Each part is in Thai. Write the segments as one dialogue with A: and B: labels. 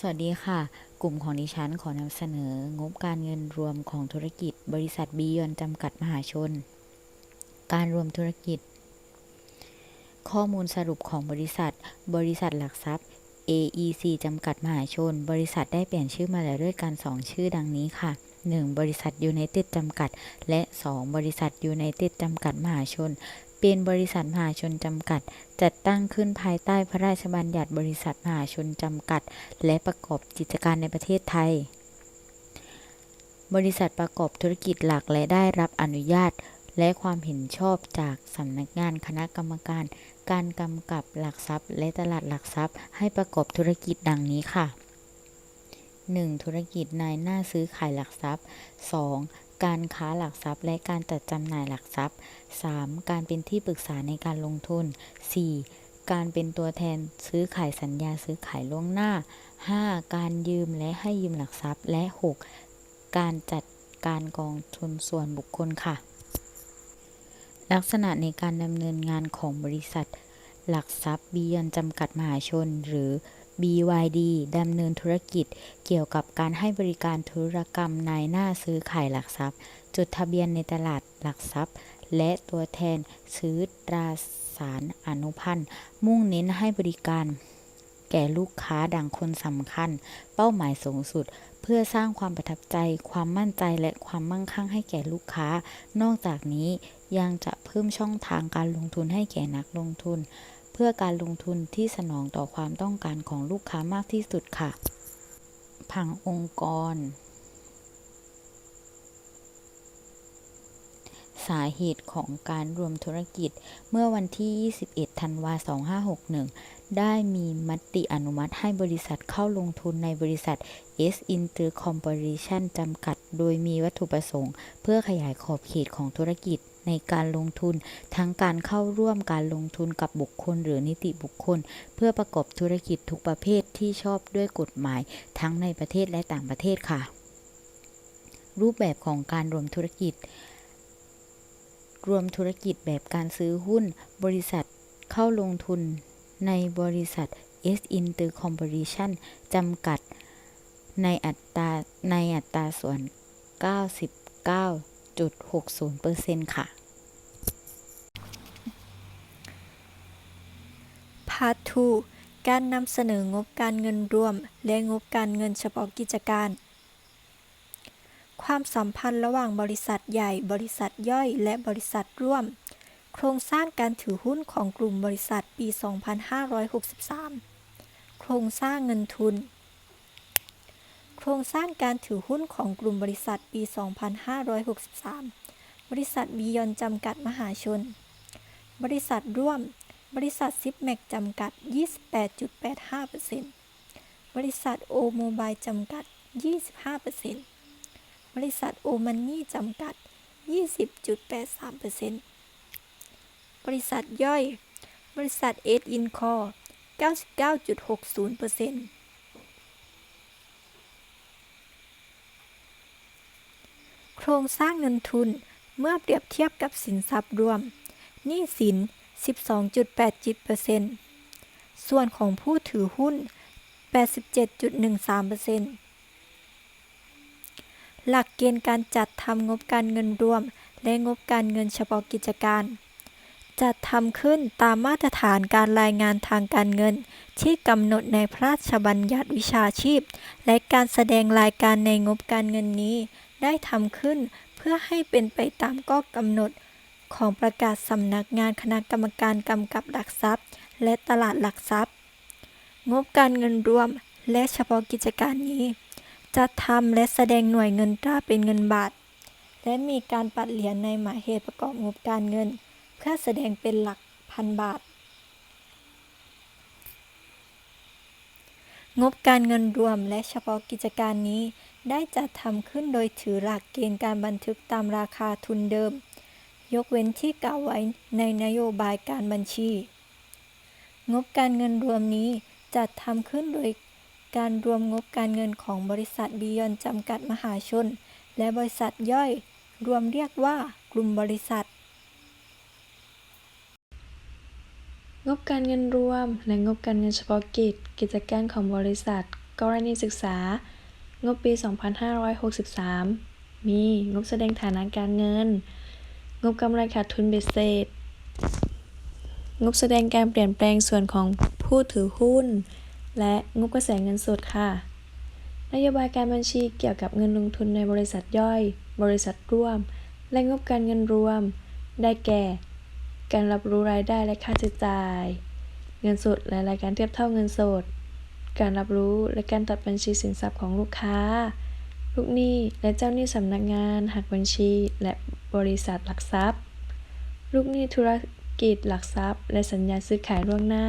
A: สวัสดีค่ะ กลุ่มของดิฉันขอนำเสนอ งบการเงินรวมของธุรกิจ บริษัทบียอนจำกัดมหาชน การรวมธุรกิจ ข้อมูลสรุปของบริษัท บริษัทหลักทรัพย์ AEC จำกัดมหาชน บริษัทได้เปลี่ยนชื่อมาแล้วด้วยกัน 2 ชื่อดังนี้ค่ะ 1. บริษัทยูไนเต็ดจำกัด และ 2. บริษัทยูไนเต็ดจำกัดมหาชน เป็นบริษัทมหาชนจำกัด จัดตั้งขึ้นภายใต้พระราชบัญญัติบริษัทมหาชนจำกัด และประกอบกิจการในประเทศไทย บริษัทประกอบธุรกิจหลักและได้รับอนุญาต และความเห็นชอบจากสำนักงานคณะกรรมการ การกำกับหลักทรัพย์ และตลาดหลักทรัพย์ ให้ประกอบธุรกิจดังนี้ค่ะ 1. ธุรกิจนายหน้าซื้อขายหลักทรัพย์ 2. การค้าหลักทรัพย์ และการจัดจำหน่ายหลักทรัพย์ 3. การเป็นที่ปรึกษาในการลงทุน 4. การเป็นตัวแทนซื้อขายสัญญาซื้อขายล่วงหน้า 5. การยืมและให้ยืมหลักทรัพย์ และ 6. การจัดการกองทุนส่วนบุคคลค่ะ ลักษณะในการดำเนินงานของบริษัท หลักทรัพย์บียอนจำกัดมหาชน หรือ BYD ดำเนินธุรกิจเกี่ยวกับการให้บริการธุรกรรมนายหน้าซื้อขายหลักทรัพย์ จดทะเบียนในตลาดหลักทรัพย์ และตัวแทนซื้อตราสารอนุพันธ์ มุ่งเน้นให้บริการ แก่ลูกค้าดังคนสำคัญ เป้าหมายสูงสุด เพื่อสร้างความประทับใจ ความมั่นใจและความมั่งคั่งให้แก่ลูกค้า นอกจากนี้ยังจะเพิ่มช่องทางการลงทุนให้แก่นักลงทุน เพื่อการลงทุนที่สนองต่อความต้องการของลูกค้ามากที่สุดค่ะ ผังองค์กร สาเหตุของการรวมธุรกิจ เมื่อวันที่ 21 ธันวาคม 2561 ได้มีมติอนุมัติให้บริษัทเข้าลงทุนในบริษัท S Inter Corporation จำกัด โดยมีวัตถุประสงค์ เพื่อขยายขอบเขตของธุรกิจในการลงทุนทั้งการเข้าร่วมการลงทุนกับบุคคลหรือนิติบุคคล เพื่อประกอบธุรกิจทุกประเภทที่ชอบด้วยกฎหมาย ทั้งในประเทศและต่างประเทศค่ะ รูปแบบของการรวมธุรกิจ รวมธุรกิจแบบการซื้อหุ้น บริษัทเข้าลงทุนในบริษัท S Inter Corporation จำกัด ในอัตราในอัตราส่วน 99.60%ค่ะ
B: พาร์ท2การนำเสนองบการเงินรวม และงบการเงินเฉพาะกิจการ ความสัมพันธ์ระหว่างบริษัทใหญ่ บริษัทย่อย และบริษัทร่วม โครงสร้างการถือหุ้นของกลุ่มบริษัทปี 2563 โครงสร้างเงินทุน โครงสร้างการถือหุ้นของกลุ่มบริษัทปี 2563 บริษัทบียอนจำกัดมหาชน บริษัทร่วม บริษัทซิปแม็กจำกัด 28.85%บริษัทโอโมบายจำกัด 25% บริษัทโอมันนี่จำกัด 20.83%บริษัทย่อย บริษัทเอสอินคอร์99.60%โครงสร้างเงินทุนเมื่อเปรียบเทียบกับสินทรัพย์รวม หนี้สิน 12.87%ส่วนของผู้ถือหุ้น 87.13% หลักเกณฑ์การจัดทำงบการเงินรวม และงบการเงินเฉพาะกิจการ จัดทำขึ้นตามมาตรฐานการรายงานทางการเงิน ที่กำหนดในพระราชบัญญัติวิชาชีพ และการแสดงรายการในงบการเงินนี้ ได้ทำขึ้นเพื่อให้เป็นไปตามข้อกำหนด ของประกาศสำนักงานคณะกรรมการกำกับหลักทรัพย์ และตลาดหลักทรัพย์ งบการเงินรวม และเฉพาะกิจการนี้ จัดทำและแสดงหน่วยเงินตราเป็นเงินบาท และมีการปัดเหรียญในหมายเหตุประกอบงบการเงิน เพื่อแสดงเป็นหลักพันบาท งบการเงินรวมและเฉพาะกิจการนี้ ได้จัดทำขึ้นโดยถือหลักเกณฑ์การบันทึกตามราคาทุนเดิม ยกเว้นที่กล่าวไว้ในนโยบายการบัญชี งบการเงินรวมนี้จัดทำขึ้นโดย การรวมงบการเงินของบริษัทบียอนจำกัดมหาชน และบริษัทย่อย รวมเรียกว่ากลุ่มบริษัท
C: งบการเงินรวม และงบการเงินเฉพาะกิจ กิจการของบริษัท กรณีศึกษา งบปี 2563 มีงบแสดงฐานะการเงิน งบกำไรขาดทุนเบ็ดเสร็จงบแสดงการเปลี่ยนแปลงส่วนของผู้ถือหุ้น และงบกระแสเงินสดค่ะ นโยบายการบัญชีเกี่ยวกับเงินลงทุนในบริษัทย่อย บริษัทร่วม และงบการเงินรวม ได้แก่ การรับรู้รายได้และค่าใช้จ่าย เงินสดและรายการเทียบเท่าเงินสด การรับรู้และการตัดบัญชีสินทรัพย์ของลูกค้า ลูกหนี้และเจ้าหนี้สำนักงานหักบัญชีและบริษัทหลักทรัพย์ ลูกหนี้ธุรกิจหลักทรัพย์ และสัญญาซื้อขายล่วงหน้า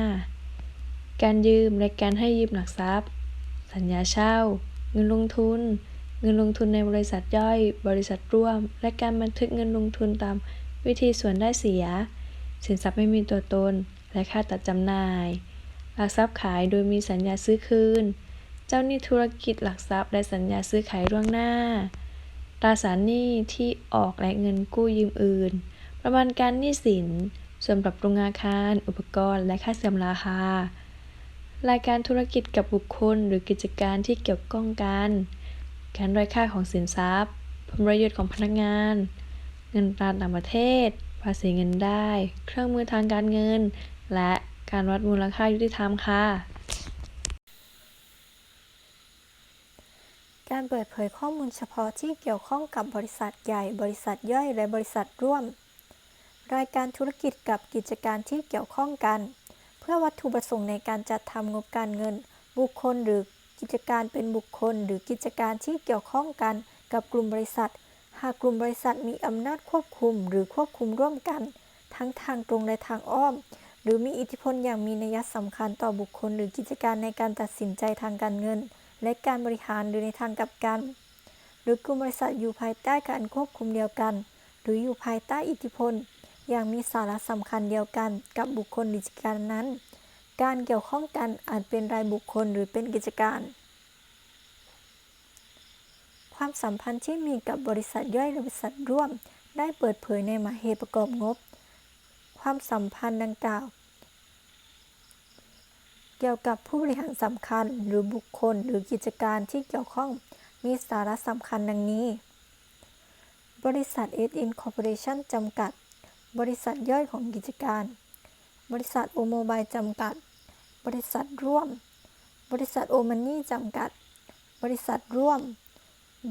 C: การยืมและการให้ยืมหลักทรัพย์ สัญญาเช่า เงินลงทุน เงินลงทุนในบริษัทย่อย บริษัทร่วม และการบันทึกเงินลงทุนตามวิธีส่วนได้เสีย สินทรัพย์ไม่มีตัวตน และค่าตัดจำหน่าย หลักทรัพย์ขายโดยมีสัญญาซื้อคืน เจ้าหนี้ธุรกิจหลักทรัพย์และสัญญาซื้อขายล่วงหน้า ตราสารหนี้ที่ออกและเงินกู้ยืมอื่น ประมาณการหนี้สิน ส่วนปรับปรุงอาคาร อุปกรณ์ และค่าเสื่อมราคา รายการธุรกิจกับบุคคลหรือกิจการที่เกี่ยวข้องกัน การด้อยค่าของสินทรัพย์ ผลประโยชน์ของพนักงาน เงินตราต่างประเทศ ภาษีเงินได้ เครื่องมือทางการเงิน และการวัดมูลค่ายุติธรรมค่ะ
B: การเปิดเผยข้อมูลเฉพาะที่เกี่ยวข้องกับบริษัทใหญ่ บริษัทย่อย และบริษัทร่วม รายการธุรกิจกับกิจการที่เกี่ยวข้องกัน พื่อวัตถุประสงค์ในการจัดทำงบการเงิน บุคคลหรือกิจการเป็นบุคคล หรือกิจการที่เกี่ยวข้องกันกับกลุ่มบริษัท หากกลุ่มบริษัทมีอำนาจควบคุม หรือควบคุมร่วมกัน ทั้งทางตรงและทางอ้อม หรือมีอิทธิพลอย่างมีนัยสำคัญต่อบุคคล หรือกิจการในการตัดสินใจทางการเงิน และการบริหารหรือในทางกลับกัน หรือกลุ่มบริษัทอยู่ภายใต้การควบคุมเดียวกัน หรืออยู่ภายใต้อิทธิพล อย่างมีสาระสำคัญเดียวกันกับบุคคลกิจการนั้น การเกี่ยวข้องกันอาจเป็นรายบุคคลหรือเป็นกิจการ ความสัมพันธ์ที่มีกับบริษัทย่อยและบริษัทร่วม ได้เปิดเผยในหมายเหตุประกอบงบ ความสัมพันธ์ดังกล่าว เกี่ยวกับผู้บริหารสำคัญหรือบุคคลหรือกิจการที่เกี่ยวข้องมีสาระสำคัญดังนี้ บริษัทเอสอินคอร์ปอเรชั่นจำกัด บริษัทย่อยของกิจการ บริษัทโอโมบายจำกัด บริษัทร่วม บริษัทโอมันนี่จำกัด บริษัทร่วม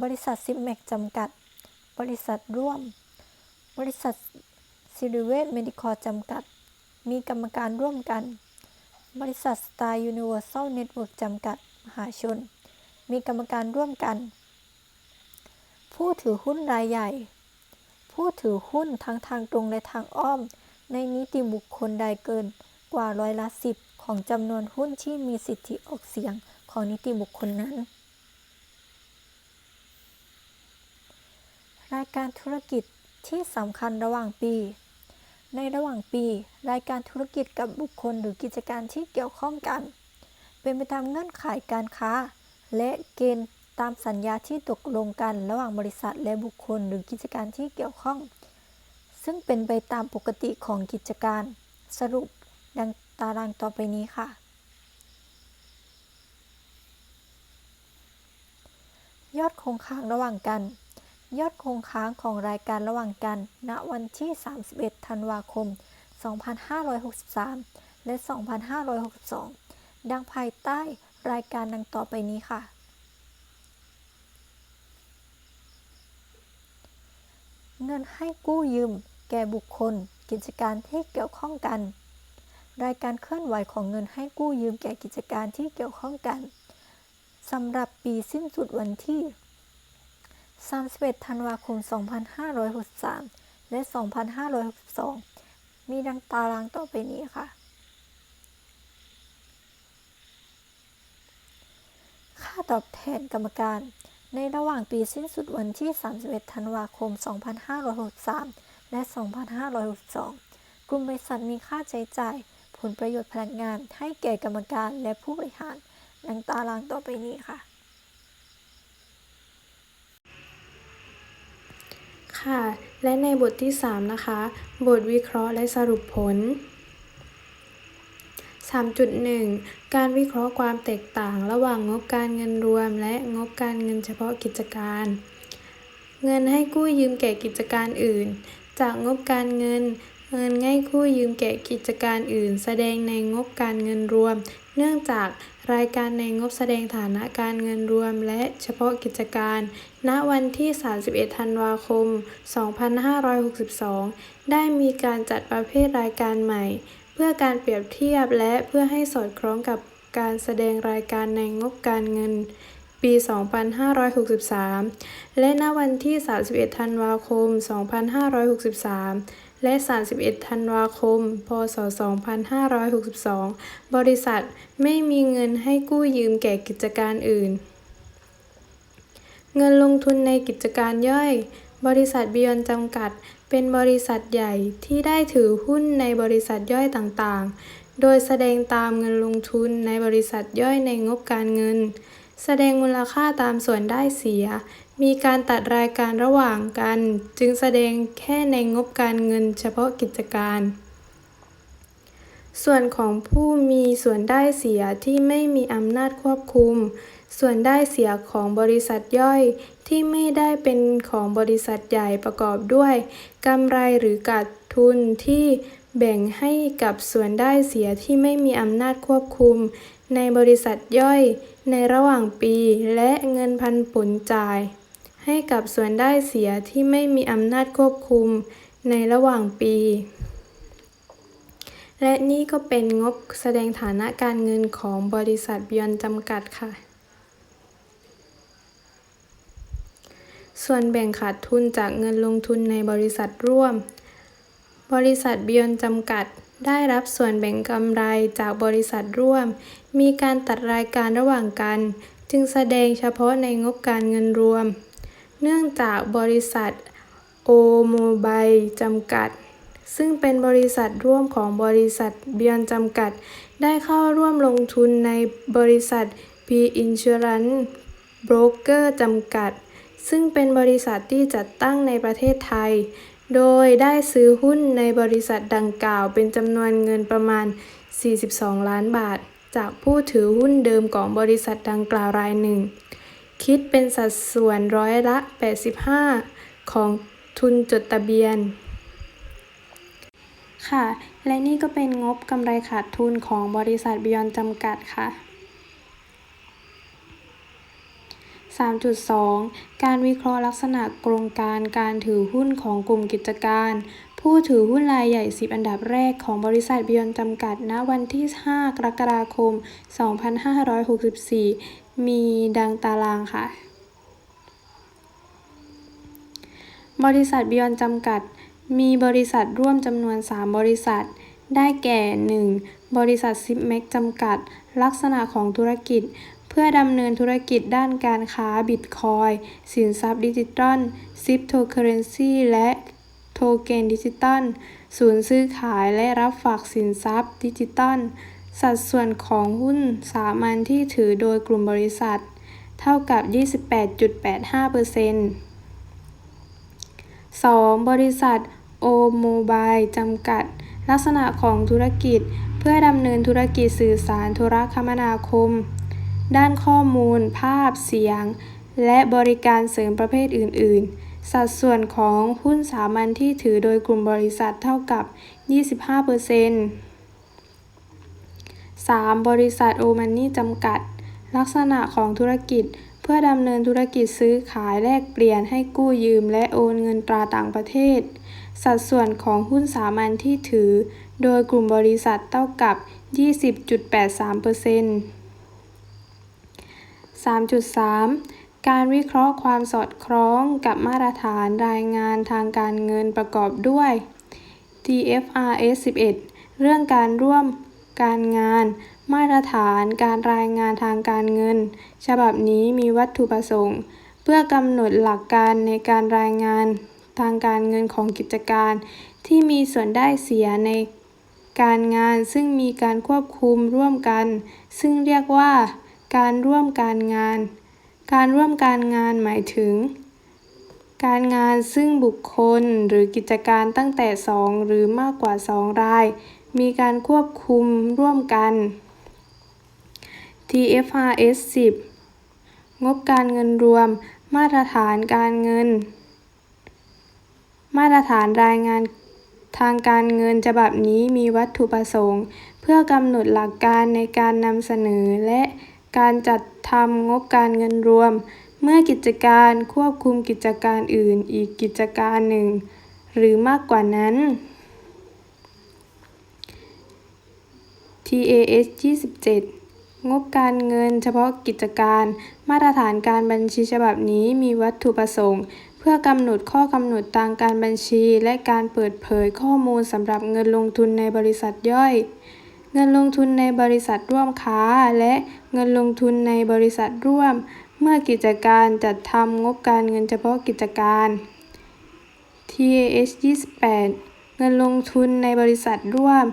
B: บริษัทซิมแมกจำกัด บริษัทร่วม บริษัทซิริเวสเมดิคอร์จำกัด มีกรรมการร่วมกัน บริษัทสตาร์ยูนิเวอร์แซลเน็ตเวิร์กจำกัด มหาชน มีกรรมการร่วมกัน ผู้ถือหุ้นรายใหญ่ ผู้ถือหุ้นทั้งทางตรงและทางอ้อม ในนิติบุคคลใดเกินกว่าร้อยละสิบของจำนวนหุ้นที่มีสิทธิออกเสียงของนิติบุคคลนั้น รายการธุรกิจที่สำคัญระหว่างปี ในระหว่างปี รายการธุรกิจกับบุคคลหรือกิจการที่เกี่ยวข้องกัน เป็นไปตามเงื่อนไขการค้า และเกณฑ์ ตามสัญญาที่ตกลงกันระหว่างบริษัทและบุคคลหรือกิจการที่เกี่ยวข้อง ซึ่งเป็นไปตามปกติของกิจการ สรุปดังตารางต่อไปนี้ค่ะ ยอดคงค้างระหว่างกัน ยอดคงค้างของรายการระหว่างกัน ณวันที่ 31 ธันวาคม 2563 และ 2562 ดังภายใต้รายการดังต่อไปนี้ค่ะ เงินให้กู้ยืม แก่บุคคล กิจการที่เกี่ยวข้องกัน รายการเคลื่อนไหวของเงินให้กู้ยืมแก่กิจการที่เกี่ยวข้องกันสำหรับปีสิ้นสุดวันที่ 31 ธันวาคม 2563 และ 2562 มีดังตารางต่อไปนี้ค่ะ ค่าตอบแทนกรรมการ ในระหว่างปีสิ้นสุดวันที่ 31 ธันวาคม 2563 และ 2562 กลุ่มบริษัทมีค่าใช้จ่าย ผลประโยชน์พนักงาน ให้แก่กรรมการและผู้บริหาร ดังตารางต่อไปนี้ค่ะ
D: ค่ะ และในบทที่ 3 นะคะ บทวิเคราะห์และสรุปผล 3.1 การวิเคราะห์ความแตกต่างระหว่างงบการเงินรวม และงบการเงินเฉพาะกิจการ เงินให้กู้ยืมแก่กิจการอื่น จากงบการเงิน เงินให้กู้ยืมแก่กิจการอื่น แสดงในงบการเงินรวม เนื่องจากรายการในงบแสดงฐานะการเงินรวมและเฉพาะกิจการ ณ วันที่ 31 ธันวาคม 2562 ได้มีการจัดประเภทรายการใหม่ เพื่อการเปรียบเทียบและเพื่อให้สอดคล้องกับการแสดงรายการในงบการเงินปี 2563 และณวันที่ 31 ธันวาคม 2563 และ 31 ธันวาคม พศ 2562 บริษัทไม่มีเงินให้กู้ยืมแก่กิจการอื่น เงินลงทุนในกิจการย่อย บริษัทบิยอนจำกัด เป็นบริษัทใหญ่ที่ได้ถือหุ้นในบริษัทย่อยต่างๆ โดยแสดงตามเงินลงทุนในบริษัทย่อยในงบการเงิน แสดงมูลค่าตามส่วนได้เสีย มีการตัดรายการระหว่างกัน จึงแสดงแค่ในงบการเงินเฉพาะกิจการ ส่วนของผู้มีส่วนได้เสียที่ไม่มีอำนาจควบคุม ส่วนได้เสียของบริษัทย่อยที่ไม่ได้เป็นของบริษัทใหญ่ประกอบด้วยกำไรหรือขาดทุนที่แบ่งให้กับส่วนได้เสียที่ไม่มีอำนาจควบคุม ในบริษัทย่อยในระหว่างปีและเงินพันผลจ่าย ให้กับส่วนได้เสียที่ไม่มีอำนาจควบคุม ในระหว่างปี และนี่ก็เป็นงบแสดงฐานะการเงินของบริษัทบยอนจำกัดค่ะ ส่วนแบ่งขาดทุนจากเงินลงทุนในบริษัทร่วม บริษัทบิยอนจำกัด ได้รับส่วนแบ่งกำไรจากบริษัทร่วม มีการตัดรายการระหว่างกัน จึงแสดงเฉพาะในงบการเงินรวม เนื่องจากบริษัทโอโมบายจำกัด ซึ่งเป็นบริษัทร่วมของบริษัทเบียนจำกัด ได้เข้าร่วมลงทุนในบริษัท P Insurance Broker จำกัด ซึ่งเป็นบริษัทที่จัดตั้งในประเทศไทย โดยได้ซื้อหุ้นในบริษัทดังกล่าวเป็นจำนวนเงินประมาณ 42 ล้านบาท จากผู้ถือหุ้นเดิมของบริษัทดังกล่าวรายหนึ่ง คิดเป็นสัดส่วนร้อยละ 85 ของทุนจดทะเบียน ค่ะ และนี่ก็เป็นงบกำไรขาดทุนของบริษัทบิยอนจำกัดค่ะ 3.2 การวิเคราะห์ลักษณะโครงการการถือหุ้นของกลุ่มกิจการ ผู้ถือหุ้นรายใหญ่ 10 อันดับแรกของบริษัทบิยอนจำกัด ณ วันที่ 5 กรกฎาคม 2564 มีดังตารางค่ะ บริษัทบิยอนจำกัด มีบริษัทร่วมจำนวน 3 บริษัท ได้แก่ 1. บริษัทซิปเม็กจำกัด ลักษณะของธุรกิจ พื่อดำเนินธุรกิจด้านการค้าบิตคอยสินทรัพย์ดิจิตอลซิปโตเคอเรนซีและโทเค็นดิจิตอลศูนย์ซื้อขายและรับฝากสินทรัพย์ดิจิตอลสัดส่วนของหุ้นสามัญที่ถือโดยกลุ่มบริษัท เท่ากับ 28.85% 2. บริษัทโอโมบายจำกัด ลักษณะของธุรกิจ เพื่อดำเนินธุรกิจสื่อสารโทรคมนาคม ด้านข้อมูล ภาพ เสียง และบริการเสริมประเภทอื่น ๆ สัดส่วนของหุ้นสามัญที่ถือโดยกลุ่มบริษัทเท่ากับ 25% 3. บริษัทโอมันนี่จำกัด ลักษณะของธุรกิจ เพื่อดำเนินธุรกิจซื้อขายแลกเปลี่ยนให้กู้ยืมและโอนเงินตราต่างประเทศ สัดส่วนของหุ้นสามัญที่ถือ โดยกลุ่มบริษัทเท่ากับ 20.83% 3.3 การวิเคราะห์ความสอดคล้องกับมาตรฐานรายงานทางการเงินประกอบด้วย TFRS 11 เรื่องการร่วมการงาน มาตรฐานการรายงานทางการเงิน ฉบับนี้มีวัตถุประสงค์ เพื่อกำหนดหลักการในการรายงานทางการเงินของกิจการ ที่มีส่วนได้เสียในการงานซึ่งมีการควบคุมร่วมกัน ซึ่งเรียกว่า การร่วมการงาน การร่วมการงานหมายถึง การงานซึ่งบุคคลหรือกิจการตั้งแต่ 2 หรือมากกว่า 2 ราย มีการควบคุมร่วมกัน TFRS 10 งบการเงินรวม มาตรฐานการเงิน มาตรฐานรายงานทางการเงินฉบับนี้มีวัตถุประสงค์ เพื่อกำหนดหลักการในการนำเสนอและ การจัดทำงบการเงินรวม เมื่อกิจการควบคุมกิจการอื่นอีกกิจการหนึ่ง หรือมากกว่านั้น TAS 27 งบการเงินเฉพาะกิจการ มาตรฐานการบัญชีฉบับนี้มีวัตถุประสงค์ เพื่อกำหนดข้อกำหนดทางการบัญชี และการเปิดเผยข้อมูลสำหรับเงินลงทุนในบริษัทย่อย เงินลงทุนในบริษัทร่วมค้า และเงินลงทุนในบริษัทร่วม เมื่อกิจการจัดทำงบการเงินเฉพาะกิจการ TAS 28 เงินลงทุนในบริษัทร่วม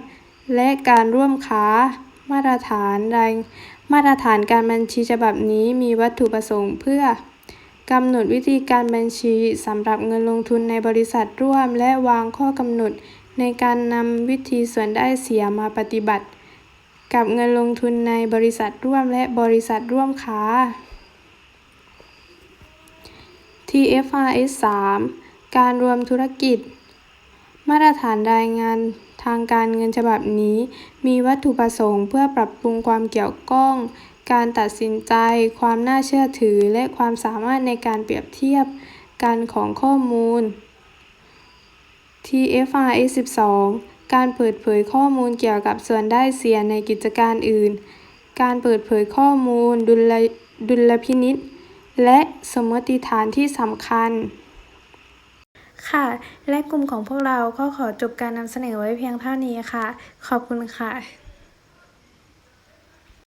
D: และการร่วมค้า มาตรฐานรายมาตรฐานการบัญชีฉบับนี้มีวัตถุประสงค์เพื่อกำหนดวิธีการบัญชีสำหรับเงินลงทุนในบริษัทร่วม และวางข้อกำหนด ในการนำวิธีส่วนได้เสียมาปฏิบัติ กับเงินลงทุนในบริษัทร่วมและบริษัทร่วมค้า TFRS 3การรวมธุรกิจ มาตรฐานรายงานทางการเงินฉบับนี้ มีวัตถุประสงค์เพื่อปรับปรุงความเกี่ยวข้อง การตัดสินใจ ความน่าเชื่อถือ และความสามารถในการเปรียบเทียบกันของข้อมูล TFRS 12 การเปิดเผยข้อมูลเกี่ยวกับส่วนได้เสียในกิจการอื่น การเปิดเผยข้อมูลดุลดุลพินิจและสมมติฐานที่สำคัญ ค่ะ และกลุ่มของพวกเราก็ขอจบการนำเสนอไว้เพียงเท่านี้ค่ะ ขอบคุณค่ะ